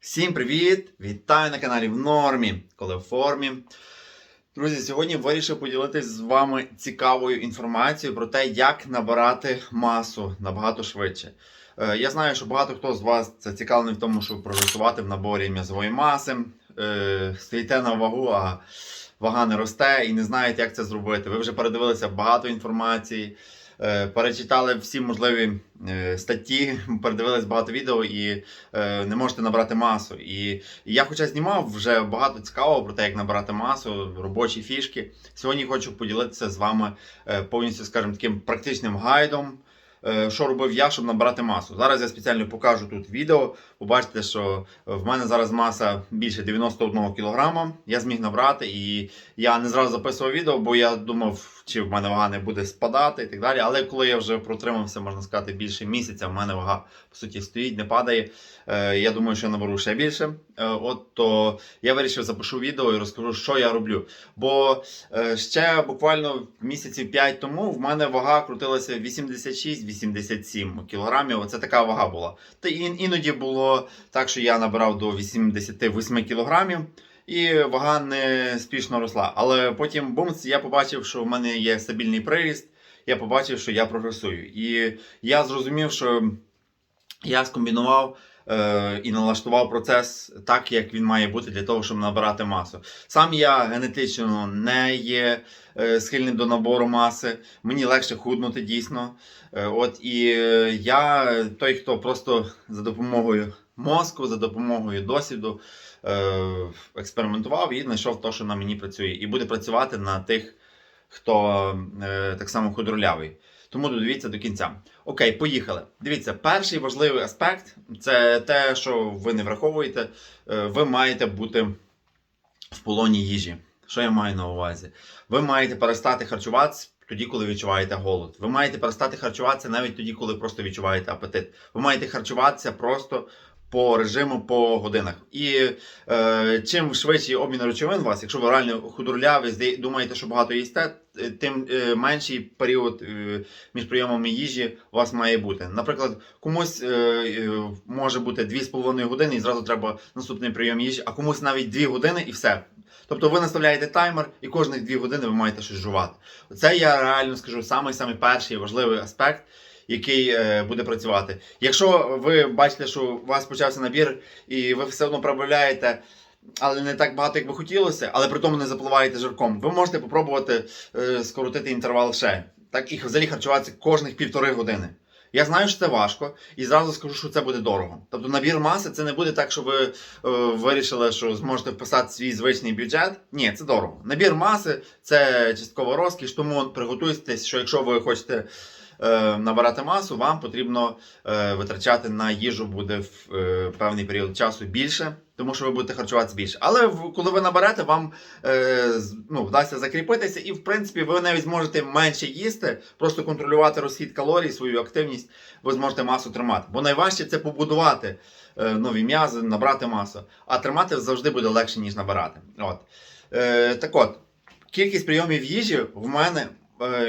Всім привіт! Вітаю на каналі в нормі, коли в формі. Друзі, сьогодні вирішив поділитися з вами цікавою інформацією про те, як набирати масу набагато швидше. Е, Я знаю, що багато хто з вас зацікавлений в тому, щоб прогресувати в наборі м'язової маси. Е, Стоїте на вагу, а вага не росте і не знаєте, як це зробити. Ви вже передивилися багато інформації. Е, Перечитали всі можливі е, статті, передивились багато відео і е, не можете набрати масу. І, я хоча знімав вже багато цікавого про те, як набирати масу, робочі фішки. Сьогодні хочу поділитися з вами повністю, скажімо, таким практичним гайдом. Що робив я, щоб набрати масу? Зараз я спеціально покажу тут відео. Побачите, що в мене зараз маса більше 91 кг. Я зміг набрати, і я не зразу записував відео, бо я думав, чи в мене вага не буде спадати і так далі. Але коли я вже протримався, можна сказати, більше місяця, в мене вага по суті стоїть, не падає. Е, Я думаю, що я наберу ще більше. Е, От то я вирішив запишу відео і розкажу, що я роблю. Бо е, ще буквально місяців 5 тому в мене вага крутилася 86-87 кілограмів. Оце така вага була. Та ін- іноді було так, що я набирав до 88 кілограмів. І вага не спішно росла. Але потім бумц, я побачив, що в мене є стабільний приріст. Я побачив, що я прогресую. І я зрозумів, що я скомбінував е, і налаштував процес так, як він має бути для того, щоб набирати масу. Сам я генетично не є е, схильним до набору маси. Мені легше худнути дійсно. Е, от і я той, хто просто за допомогою мозку, за допомогою досвіду експериментував і знайшов те, що на мені працює, і буде працювати на тих, хто е, так само худролявий. Тому додивіться до кінця. Окей, поїхали. Дивіться, перший важливий аспект це те, що ви не враховуєте. Е, Ви маєте бути в полоні їжі. Що я маю на увазі? Ви маєте перестати харчуватися тоді, коли відчуваєте голод. Ви маєте перестати харчуватися навіть тоді, коли просто відчуваєте апетит. Ви маєте харчуватися просто по режиму, по годинах. І е, чим швидший обмін речовин у вас, якщо ви реально худорляві, думаєте, що багато їсте, е, тим е, менший період е, між прийомами їжі у вас має бути. Наприклад, комусь е, е, може бути 2,5 години і зразу треба наступний прийом їжі, а комусь навіть 2 години і все. Тобто ви наставляєте таймер, і кожних 2 години ви маєте щось жувати. Це я реально скажу самий самий перший важливий аспект, який е, буде працювати. Якщо ви бачите, що у вас почався набір, і ви все одно пробавляєте. Але не так багато, як би хотілося, але при тому не запливаєте жирком. Ви можете спробувати е, скоротити інтервал ще. Так і взагалі харчуватися кожних півтори години. Я знаю, що це важко, і зразу скажу, що це буде дорого. Тобто набір маси це не буде так, що ви е, вирішили, що зможете вписати свій звичний бюджет. Ні, це дорого. Набір маси це часткова розкіш, тому приготуйтесь, що якщо ви хочете набирати масу, вам потрібно е, витрачати на їжу буде в е, певний період часу більше, тому що ви будете харчуватися більше. Але коли ви наберете, вам е, ну, вдасться закріпитися, і в принципі ви навіть зможете менше їсти, просто контролювати розхід калорій, свою активність, ви зможете масу тримати. Бо найважче це побудувати е, нові м'язи, набрати масу. А тримати завжди буде легше, ніж набирати. От. Е, так от, кількість прийомів їжі в мене е,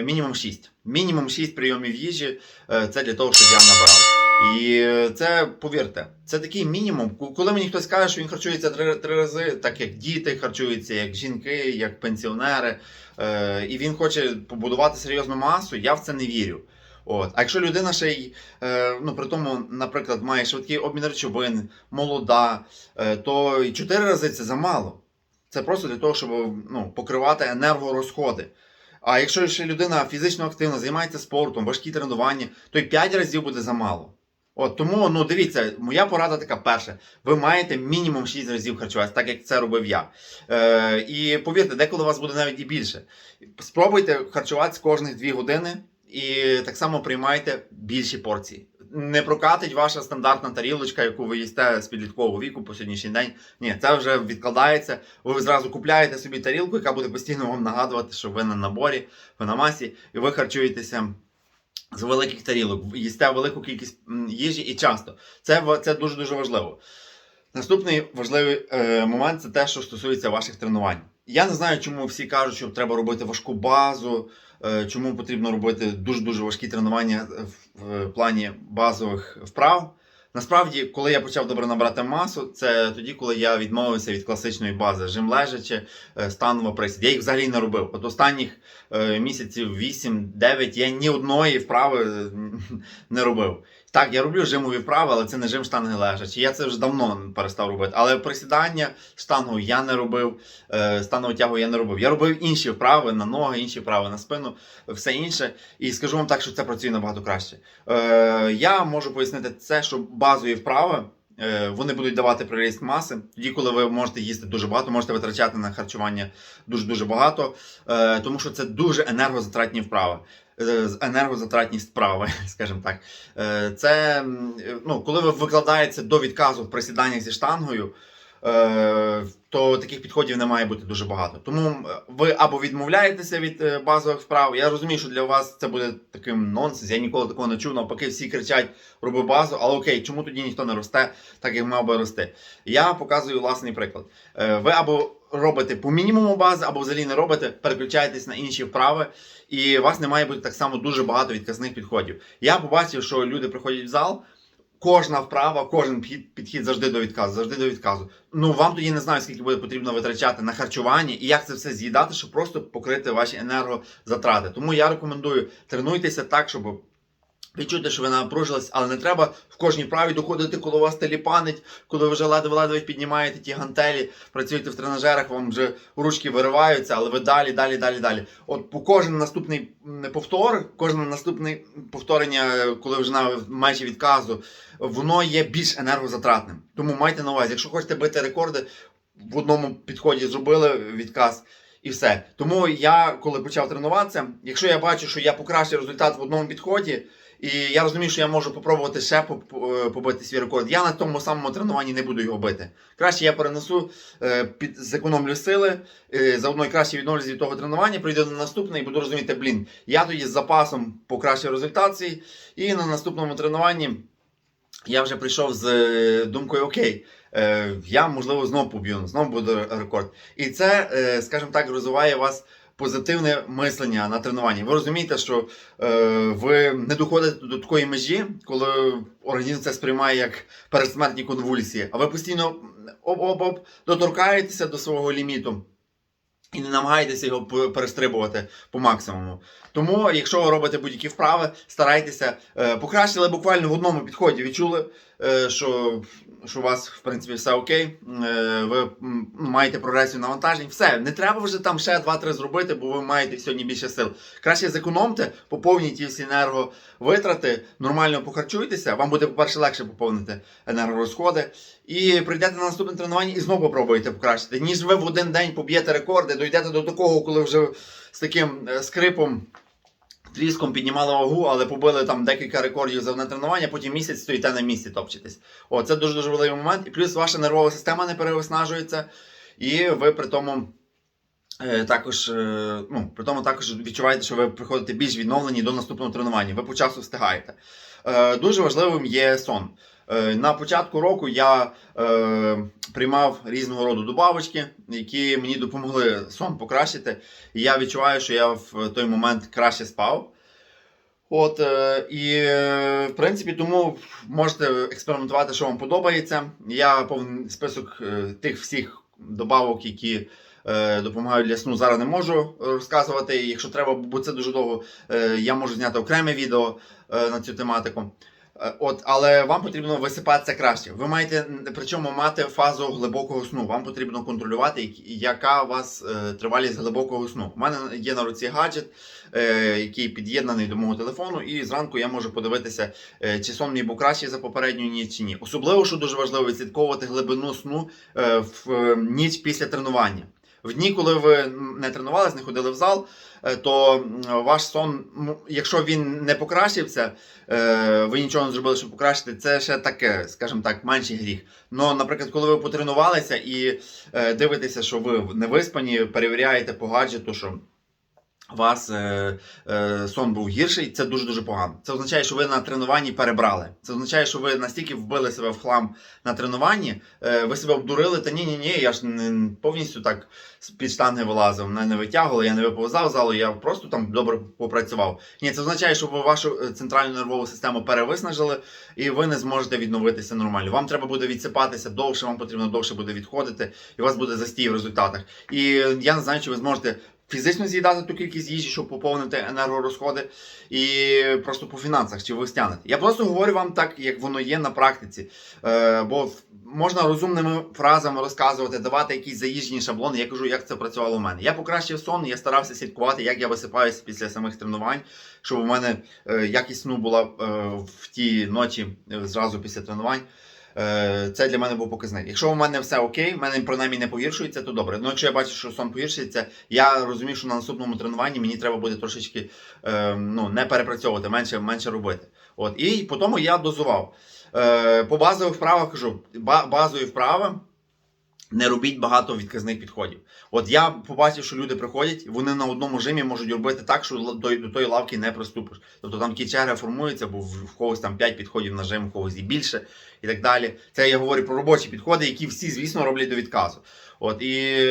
мінімум 6. Мінімум 6 прийомів їжі е, це для того, щоб я набирав. І е, це, повірте, це такий мінімум. Коли мені хтось каже, що він харчується три, три рази, так як діти харчуються, як жінки, як пенсіонери, е, і він хоче побудувати серйозну масу, я в це не вірю. От. А якщо людина ще й, е, ну, при тому, наприклад, має швидкий обмін речовин, молода, е, то і 4 рази це замало. Це просто для того, щоб ну, покривати енергорозходи. А якщо ще людина фізично активна, займається спортом, важкі тренування, то й 5 разів буде замало. От тому, ну дивіться, моя порада така перша. Ви маєте мінімум 6 разів харчуватися, так як це робив я. Е, і повірте, деколи у вас буде навіть і більше. Спробуйте харчуватися кожних 2 години і так само приймайте більші порції. Не прокатить ваша стандартна тарілочка, яку ви їсте з підліткового віку по сьогоднішній день. Ні, це вже відкладається. Ви зразу купляєте собі тарілку, яка буде постійно вам нагадувати, що ви на наборі, ви на масі, і ви харчуєтеся з великих тарілок, їсте велику кількість їжі і часто. Це, це дуже дуже важливо. Наступний важливий е, момент це те, що стосується ваших тренувань. Я не знаю, чому всі кажуть, що треба робити важку базу, чому потрібно робити дуже дуже важкі тренування в, плані базових вправ. Насправді, коли я почав добре набрати масу, це тоді, коли я відмовився від класичної бази жим лежачи, е, станова присід. Я їх взагалі не робив. От останніх е, місяців 8-9 я ні одної вправи е, не робив. Так, я роблю жимові вправи, але це не жим штанги лежачі. Я це вже давно перестав робити. Але присідання штангу я не робив, е, станову тягу я не робив. Я робив інші вправи на ноги, інші вправи на спину, все інше. І скажу вам так, що це працює набагато краще. Е, я можу пояснити це, що базові вправи. Е, Вони будуть давати приріст маси. Тоді, коли ви можете їсти дуже багато, можете витрачати на харчування дуже дуже багато, е, тому що це дуже енергозатратні вправи. Енергозатратні справи, скажімо так. Е, Це е, ну, коли ви викладаєте до відказу в присіданнях зі штангою, е, то таких підходів не має бути дуже багато. Тому ви або відмовляєтеся від е, базових вправ. Я розумію, що для вас це буде таким нонсенс. Я ніколи такого не чув. Навпаки, всі кричать роби базу, але окей, чому тоді ніхто не росте, так як мав би рости? Я показую власний приклад. Е, Ви або робите по мінімуму бази, або взагалі не робите, переключаєтесь на інші вправи, і у вас не має бути так само дуже багато відказних підходів. Я побачив, що люди приходять в зал. Кожна вправа, кожен підхід, завжди до відказу, завжди до відказу. Ну вам тоді не знаю, скільки буде потрібно витрачати на харчування і як це все з'їдати, щоб просто покрити ваші енергозатрати. Тому я рекомендую тренуйтеся так, щоб відчути, що ви напружились, але не треба в кожній вправі доходити, коли вас теліпанить, коли ви вже ледве-ледве піднімаєте ті гантелі, працюєте в тренажерах, вам вже ручки вириваються, але ви далі, далі, далі, далі. От по кожен наступний повтор, кожне наступне повторення, коли вже на межі відказу, воно є більш енергозатратним. Тому майте на увазі, якщо хочете бити рекорди, в одному підході зробили відказ. І все. Тому я, коли почав тренуватися, якщо я бачу, що я покращив результат в одному підході, і я розумію, що я можу попробувати ще побити свій рекорд. Я на тому самому тренуванні не буду його бити. Краще я перенесу, е, під, зекономлю сили, е, заодно і краще відновлюсь від того тренування, прийду на наступне і буду розуміти, блін, я тоді з запасом покращив результат свій, і на наступному тренуванні я вже прийшов з е, думкою: окей, я можливо знову поб'ю, знову буде рекорд. І це, е, скажімо так, розвиває вас. Позитивне мислення на тренуванні. Ви розумієте, що е, ви не доходите до такої межі, коли організм це сприймає як передсмертні конвульсії, а ви постійно оп-оп-оп доторкаєтеся до свого ліміту і не намагаєтеся його перестрибувати по максимуму. Тому, якщо ви робите будь-які вправи, старайтеся е, покращили буквально в одному підході. Відчули, е, що, що у вас в принципі все окей. Е, ви маєте прогресію навантажень. Все, не треба вже там ще 2-3 зробити, бо ви маєте сьогодні більше сил. Краще зекономте, поповніть всі енерговитрати, нормально похарчуйтеся. Вам буде, по-перше, легше поповнити енергорозходи. І прийдете на наступне тренування і знову попробуєте покращити. Ніж ви в один день поб'єте рекорди, дойдете до такого, коли вже з таким е, скрипом. Тріском піднімали вагу, але побили там декілька рекордів за одне тренування, потім місяць стоїте на місці, топчетесь. О, це дуже дуже великий момент. І плюс ваша нервова система не перевиснажується, і ви при тому. е, Також, е, ну, при тому також відчуваєте, що ви приходите більш відновлені до наступного тренування. Ви по часу встигаєте. Е, Дуже важливим є сон. Е, На початку року я е, приймав різного роду добавочки, які мені допомогли сон покращити. І я відчуваю, що я в той момент краще спав. От, е, і в принципі, тому можете експериментувати, що вам подобається. Я повний список е, тих всіх добавок, які е, допомагають для сну, зараз не можу розказувати. Якщо треба, бо це дуже довго, е, я можу зняти окреме відео е, на цю тематику. Е, От, але вам потрібно висипатися краще. Ви маєте причому мати фазу глибокого сну. Вам потрібно контролювати, яка у вас е, тривалість глибокого сну. У мене є на руці гаджет, е, який під'єднаний до мого телефону, і зранку я можу подивитися, е, чи сон мій був кращий за попередню ніч чи ні. Особливо, що дуже важливо, відслідковувати глибину сну е, в е, ніч після тренування. В дні, коли ви не тренувалися, не ходили в зал, е, то ваш сон, якщо він не покращився, е, ви нічого не зробили, щоб покращити, це ще таке, скажімо так, менший гріх. Ну, наприклад, коли ви потренувалися і е, дивитеся, що ви не виспані, перевіряєте по гаджету, що вас е, е, сон був гірший, це дуже-дуже погано. Це означає, що ви на тренуванні перебрали. Це означає, що ви настільки вбили себе в хлам на тренуванні, е, ви себе обдурили, та ні, ні, ні, я ж не повністю так з-під штанги вилазив, мене не витягували, я не виповзав залу, я просто там добре попрацював. Ні, це означає, що ви вашу е, центральну нервову систему перевиснажили, і ви не зможете відновитися нормально. Вам треба буде відсипатися довше, вам потрібно довше буде відходити, і у вас буде застій в результатах. І я не знаю, чи ви зможете фізично з'їдати ту кількість їжі, щоб поповнити енергорозходи, і просто по фінансах, чи ви стягнете. Я просто говорю вам так, як воно є на практиці. Е, бо можна розумними фразами розказувати, давати якісь заїжджені шаблони. Я кажу, як це працювало у мене. Я покращив сон, я старався слідкувати, як я висипаюся після самих тренувань, щоб у мене е, якість сну була е, в ті ночі е, зразу після тренувань. Е, Це для мене був показник. Якщо у мене все окей, в мене принаймні не погіршується, то добре. Ну якщо я бачу, що сон погіршується, я розумію, що на наступному тренуванні мені треба буде трошечки е, ну, не перепрацьовувати, менше, менше робити. От. І по тому я дозував. Е, По базових вправах кажу, базові вправи. Не робіть багато відказних підходів. От я побачив, що люди приходять, вони на одному жимі можуть робити так, що до, до тої лавки не приступиш. Тобто там такі черги формуються, бо в когось там 5 підходів на жим, в когось і більше, і так далі. Це я говорю про робочі підходи, які всі, звісно, роблять до відказу. От і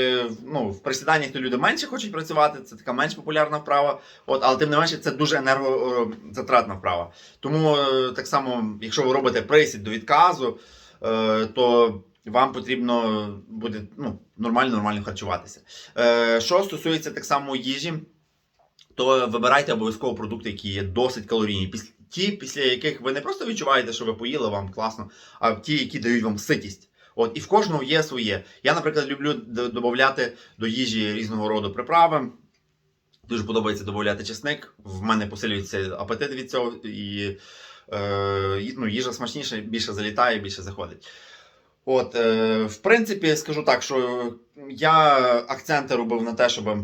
ну, в присіданнях то люди менше хочуть працювати, це така менш популярна вправа. От, але тим не менше, це дуже енергозатратна вправа. Тому е, так само, якщо ви робите присід до відказу, е, то вам потрібно буде ну, нормально нормально харчуватися. Е, що стосується так само їжі, то вибирайте обов'язково продукти, які є досить калорійні. Ті, після яких ви не просто відчуваєте, що ви поїли вам класно, а ті, які дають вам ситість. От, і в кожного є своє. Я, наприклад, люблю додати до їжі різного роду приправи. Дуже подобається додати чесник. В мене посилюється апетит від цього, і е, ну, їжа смачніша, більше залітає, більше заходить. От, е, в принципі, скажу так, що я акценти робив на те, щоб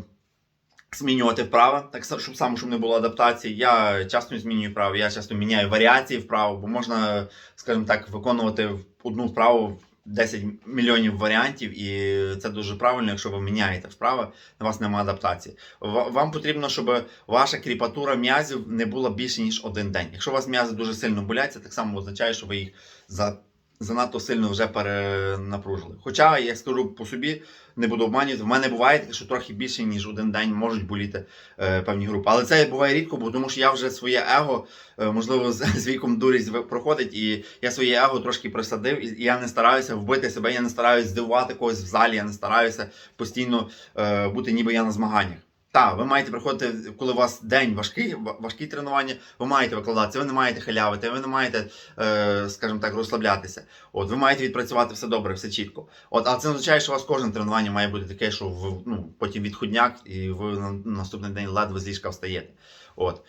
змінювати вправи, так щоб саме щоб не було адаптації. Я часто змінюю вправи, я часто міняю варіації вправ, бо можна, скажімо так, виконувати одну вправу 10 мільйонів варіантів, і це дуже правильно, якщо ви міняєте вправи, на вас немає адаптації. Вам потрібно, щоб ваша кріпатура м'язів не була більше ніж один день. Якщо у вас м'язи дуже сильно болять, це так само означає, що ви їх за занадто сильно вже перенапружили. Хоча, я скажу по собі, не буду обманювати, в мене буває таке, що трохи більше, ніж один день можуть боліти е, певні групи. Але це буває рідко, бо тому що я вже своє его, е, можливо, з, з віком дурість проходить, і я своє его трошки присадив, і я не стараюся вбити себе, я не стараюся здивувати когось в залі, я не стараюся постійно е, бути ніби я на змаганнях. Так, ви маєте приходити, коли у вас день важкий, важкі тренування, ви маєте викладатися, ви не маєте халявити, ви не маєте, е, скажімо так, розслаблятися. От, ви маєте відпрацювати все добре, все чітко. От, але це означає, що у вас кожне тренування має бути таке, що ви ну, потім відходняк, і ви на наступний день ледве з ліжка встаєте. От.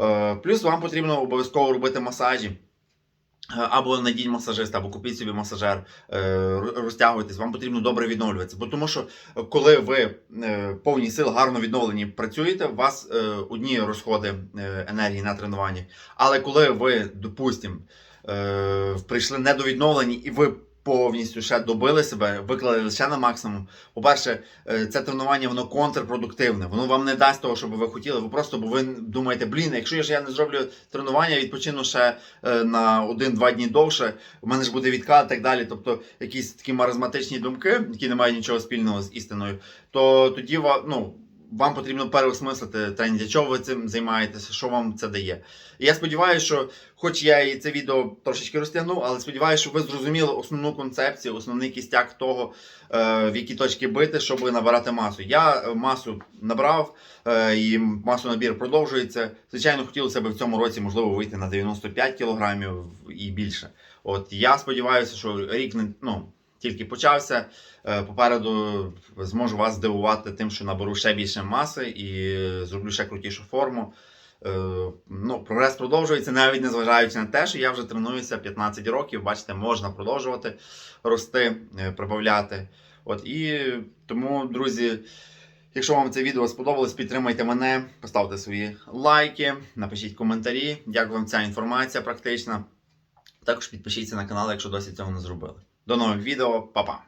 Е, плюс вам потрібно обов'язково робити масажі. Або надіть масажиста, або купіть собі масажер, е, розтягуйтесь, вам потрібно добре відновлюватися. Бо тому що е, коли ви е, повні сил, гарно відновлені працюєте, у вас одні розходи енергії на тренуванні. Але коли ви, допустимо, прийшли недовідновлені і ви повністю ще добили себе, виклали ще на максимум. По-перше, е, це тренування воно контрпродуктивне. Воно вам не дасть того, що ви хотіли. Ви просто бо ви думаєте, блін, якщо ж я не зроблю тренування, відпочину ще е, на один-два дні довше, у мене ж буде відкат і так далі. Тобто якісь такі маразматичні думки, які не мають нічого спільного з істиною, то тоді ну, вам потрібно переосмислити тренінг, для чого ви цим займаєтеся, що вам це дає. І я сподіваюся, що, хоч я і це відео трошечки розтягнув, але сподіваюся, що ви зрозуміли основну концепцію, основний кістяк того, е, в які точки бити, щоб набирати масу. Я е, масу набрав, е, і масу набір продовжується. Звичайно, хотілося б в цьому році, можливо, вийти на 95 кілограмів і більше. От я сподіваюся, що рік не ну. Тільки почався. Е, Попереду зможу вас здивувати тим, що наберу ще більше маси і зроблю ще крутішу форму. Е, Ну, прогрес продовжується, навіть незважаючи на те, що я вже тренуюся 15 років. Бачите, можна продовжувати рости, е, прибавляти. От і тому, друзі. Якщо вам це відео сподобалось, підтримайте мене, поставте свої лайки, напишіть коментарі, як вам ця інформація практична. Також підпишіться на канал, якщо досі цього не зробили. До нових відео, па-па!